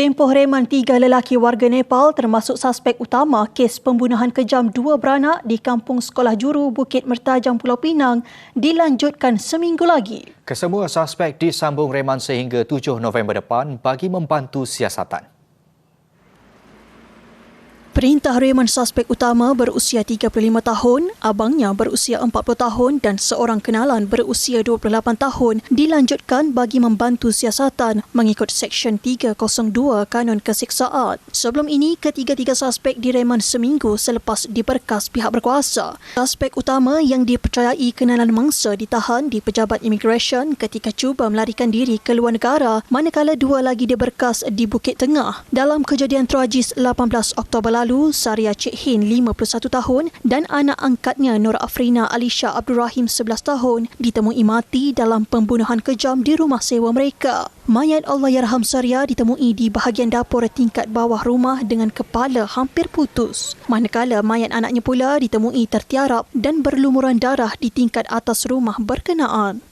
Tempoh reman tiga lelaki warga Nepal termasuk suspek utama kes pembunuhan kejam dua beranak di kampung sekolah juru Bukit Mertajam Pulau Pinang dilanjutkan seminggu lagi. Kesemua suspek disambung reman sehingga 7 November depan bagi membantu siasatan. Perintah reman suspek utama berusia 35 tahun, abangnya berusia 40 tahun dan seorang kenalan berusia 28 tahun dilanjutkan bagi membantu siasatan mengikut Seksyen 302 Kanun Kesiksaan. Sebelum ini, ketiga-tiga suspek direman seminggu selepas diberkas pihak berkuasa. Suspek utama yang dipercayai kenalan mangsa ditahan di Pejabat Immigration ketika cuba melarikan diri ke luar negara manakala dua lagi diberkas di Bukit Tengah. Dalam kejadian tragis 18 Oktober lalu, Saria Cik Hin 51 tahun dan anak angkatnya Nur Afrina Alisha Abdul Rahim 11 tahun ditemui mati dalam pembunuhan kejam di rumah sewa mereka. Mayat Allahyarham Saria ditemui di bahagian dapur tingkat bawah rumah dengan kepala hampir putus. Manakala mayat anaknya pula ditemui tertiarap dan berlumuran darah di tingkat atas rumah berkenaan.